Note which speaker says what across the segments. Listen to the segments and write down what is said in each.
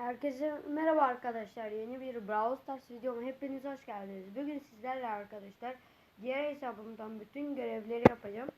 Speaker 1: Herkese merhaba arkadaşlar. Yeni bir Brawl Stars videoma hepiniz hoş geldiniz. Bugün sizlerle arkadaşlar diğer hesabımdan bütün görevleri yapacağım.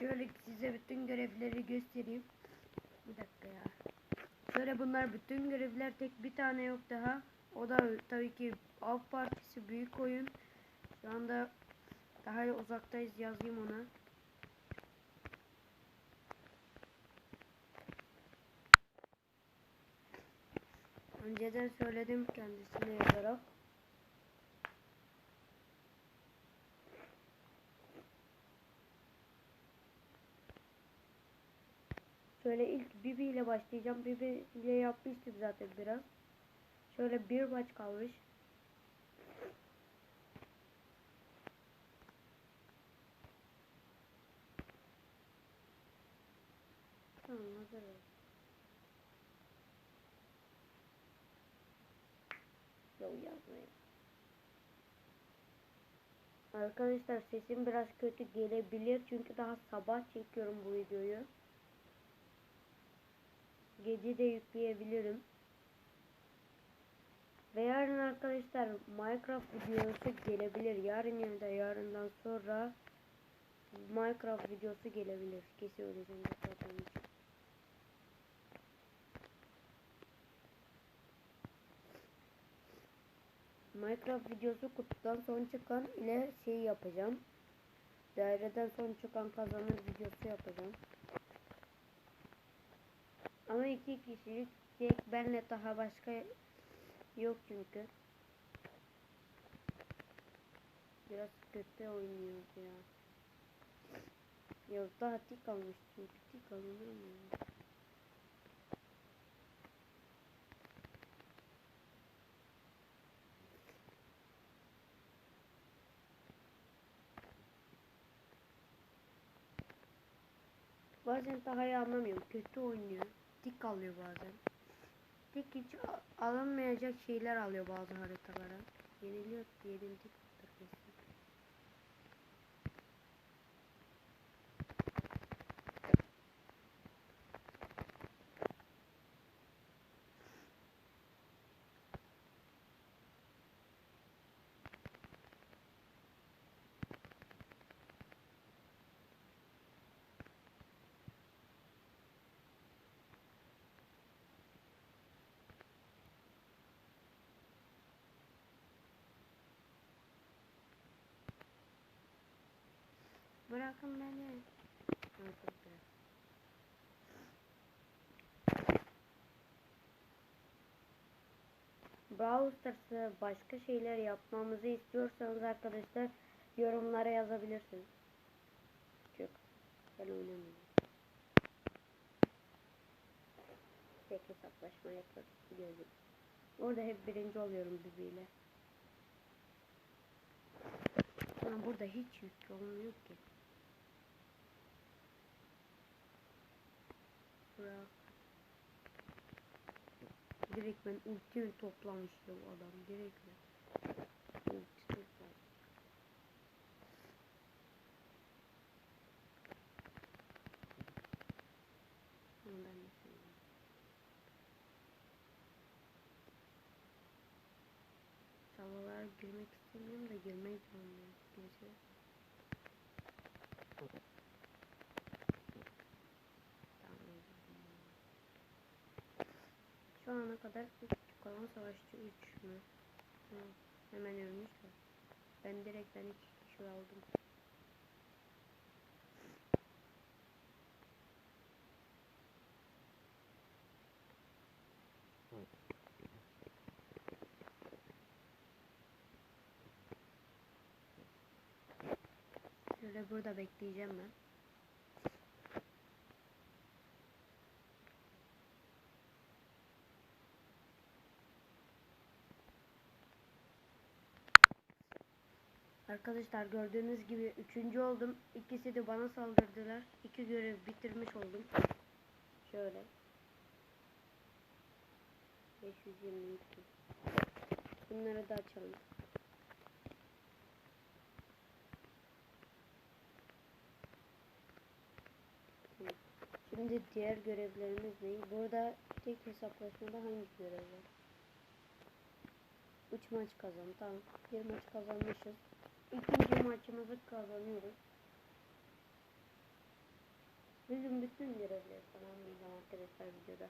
Speaker 1: Şöyle size bütün görevleri göstereyim. Bir dakika ya. Şöyle bunlar bütün görevler tek bir tane yok daha. O da tabii ki Av Partisi büyük oyun. Şu anda daha uzaktayız yazayım ona. Önceden söyledim kendisine yazarak. Şöyle ilk Bibi ile başlayacağım. Bibi ile yapmıştım zaten biraz. Şöyle bir maç kalmış. Tamam hazır. Yok yazmayayım. Arkadaşlar sesim biraz kötü gelebilir çünkü daha sabah çekiyorum bu videoyu. Gece de yükleyebilirim. Ve yarın arkadaşlar Minecraft videosu gelebilir. Yarın ya da yarından sonra Minecraft videosu gelebilir. Kesin öyle zaten. Minecraft videosu kutudan son çıkan ile şey yapacağım. Daireden son çıkan kazanır videosu yapacağım. Ama iki kişilik tek benle daha başka yok çünkü. Biraz kötü oynuyoruz ya. Ya daha tik almış çünkü tik alınır Bazen daha iyi anlamıyorum. Kötü oynuyor. Tik alıyor bazen. Tik hiç alınmayacak şeyler alıyor bazı haritalara. Yeniliyor diyelim Bırakın beni. Brawl başka şeyler yapmamızı istiyorsanız arkadaşlar yorumlara yazabilirsiniz. Çok ben oynamıyorum. Tek hesaplaşma yapıyoruz biliyorum. Orada hep birinci oluyorum bibiyle. Ama burada hiç yük olmuyor ki. Direkt ben ulti toplamış ya bu adam. Direkt ben. Ulti toplamış. Ben girmek istemiyorum da girmek zorundayım. Neyse. Şu ana kadar 3 kalan savaşçı 3 mü? Hı, hemen ölmüşler. Ben direkt ben 2 kişi aldım. Şöyle burada bekleyeceğim ben. Arkadaşlar gördüğünüz gibi üçüncü oldum. İkisi de bana saldırdılar. İki görev bitirmiş oldum. Şöyle. 522. Bunları da açalım. Şimdi diğer görevlerimiz ne? Burada tek hesaplaşmada hangi görev var? 3 maç kazan. Tamam. Bir maç kazanmışız. İkinci maçımızı kazanıyoruz. Bizim bütün görevleri tamamlayacağım arkadaşlar videoda.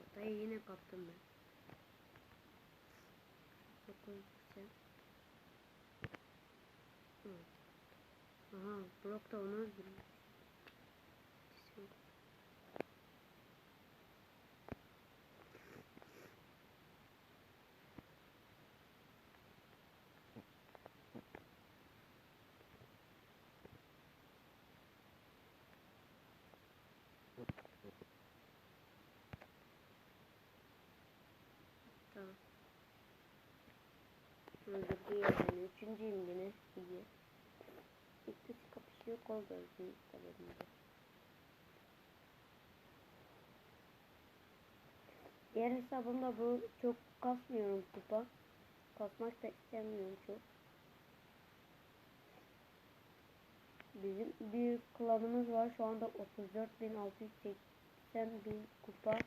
Speaker 1: Ortaya yine kaptım ben. Dokuz sen. Evet. Aha blok da onu öldürmüş. Tamam. Öldürdü yani. Üçüncüyüm yine. İyi. İlk kişi kapışıyor. Kol gördüm kaleminde. Diğer hesabımda bu çok kasmıyorum kupa. Kasmak da istemiyorum çok. Bizim bir klanımız var. Şu anda 34.680 bin kupa.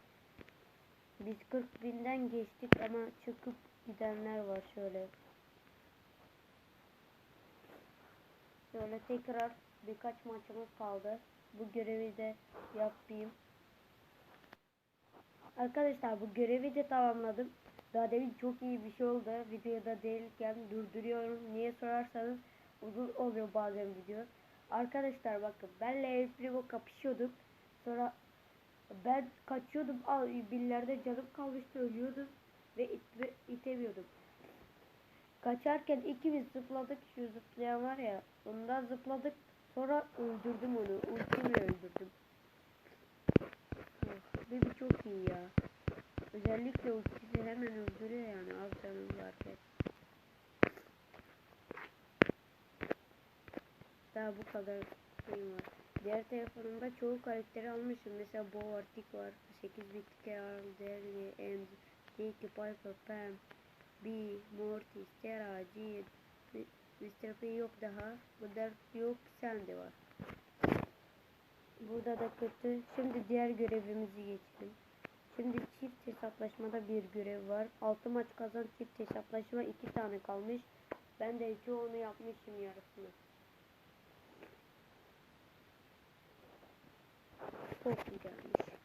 Speaker 1: Biz 40 binden geçtik ama çıkıp gidenler var şöyle. Şöyle tekrar birkaç maçımız kaldı. Bu görevi de yapayım. Arkadaşlar bu görevi de tamamladım. Daha demin çok iyi bir şey oldu. Videoda değilken durduruyorum. Niye sorarsanız uzun oluyor bazen video. Arkadaşlar bakın benle El Primo kapışıyorduk. Sonra ben kaçıyordum. Al billerde canım kalmıştı ölüyordum. Ve itme, itemiyordum. Kaçarken ikimiz zıpladık. Şu zıplayan var ya. Ondan zıpladık. Sonra öldürdüm onu. Ultimle öldürdüm. Oh, çok iyi ya. Özellikle ultisi hemen öldürüyor yani az canım varken. Daha bu kadar şeyim var. Diğer telefonumda çoğu karakteri almışım. Mesela Bo var, var, 8 bit Carl, Derry, End, Nicky, Piper, Pam, B, Morty, Stera, G, Mr. P yok daha. Bu dert yok, Sandy var. Burada da kötü. Şimdi diğer görevimizi geçelim. Şimdi çift hesaplaşmada bir görev var. 6 maç kazan çift hesaplaşma 2 tane kalmış. Ben de çoğunu yapmışım yarısını. Çok güzelmiş.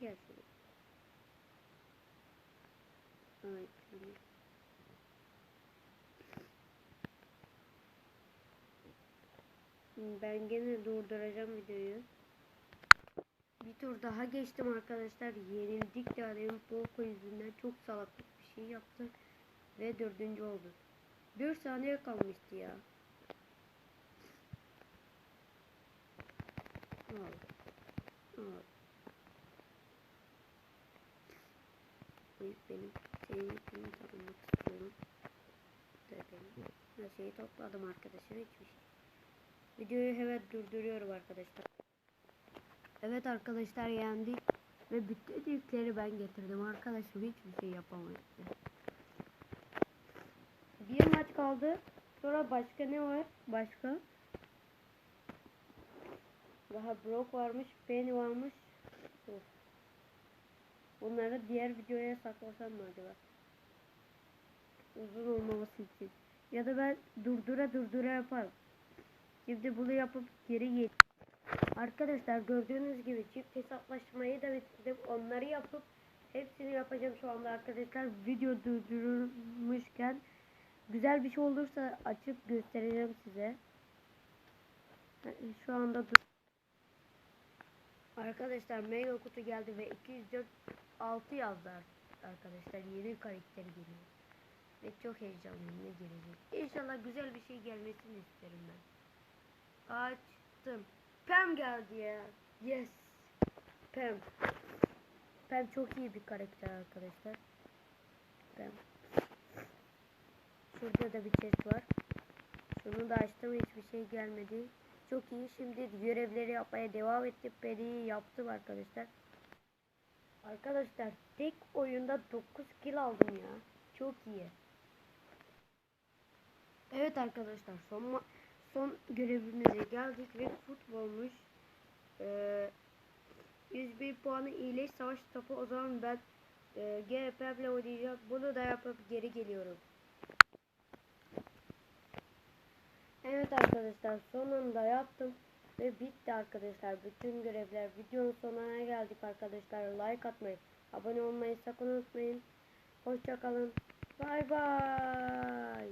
Speaker 1: Tamam. Gel şuraya. Ay tamam. Ben gene durduracağım videoyu. Bir tur daha geçtim arkadaşlar. Yenildik de benim Poco yüzünden çok salaklık bir şey yaptı. Ve dördüncü oldu. Bir saniye kalmıştı ya. Al. Al. İlk benim. İlkini tanımak istiyorum. Benim. Her şeyi topladım arkadaşlar. Hiçbir şey. Videoyu hemen durduruyorum arkadaşlar. Evet arkadaşlar yendik. Ve bütün yükleri ben getirdim. Arkadaşım hiçbir şey yapamadı. Bir maç kaldı. Sonra başka ne var? Başka? Daha Brock varmış. Penny varmış. Of. Bunları diğer videoya saklasam mı acaba? Uzun olmaması için. Ya da ben durdura durdura yaparım. Şimdi bunu yapıp geri geç. Arkadaşlar gördüğünüz gibi çift hesaplaşmayı da bitirdim. Onları yapıp hepsini yapacağım şu anda arkadaşlar. Video durdurulmuşken güzel bir şey olursa açıp göstereceğim size. Şu anda dur. Arkadaşlar mega kutu geldi ve 204 6 yazdı arkadaşlar. Yeni karakter geliyor. Ve çok heyecanlıyım ne gelecek. İnşallah güzel bir şey gelmesini isterim ben. Açtım. Pam geldi ya. Yes. Pam. Pam çok iyi bir karakter arkadaşlar. Pam. Şurada da bir chest var. Şunu da açtım hiçbir şey gelmedi. Çok iyi. Şimdi görevleri yapmaya devam ettim. Beni yaptım arkadaşlar. Arkadaşlar tek oyunda 9 kill aldım ya. Çok iyi. Evet arkadaşlar son son görevimize geldik ve futbolmuş. Ee, 101 puanı iyileş savaş topu o zaman ben e, GP ile oynayacağım. Bunu da yapıp geri geliyorum. Evet arkadaşlar sonunda yaptım ve bitti arkadaşlar. Bütün görevler videonun sonuna geldik arkadaşlar. Like atmayı abone olmayı sakın unutmayın. Hoşçakalın bay bay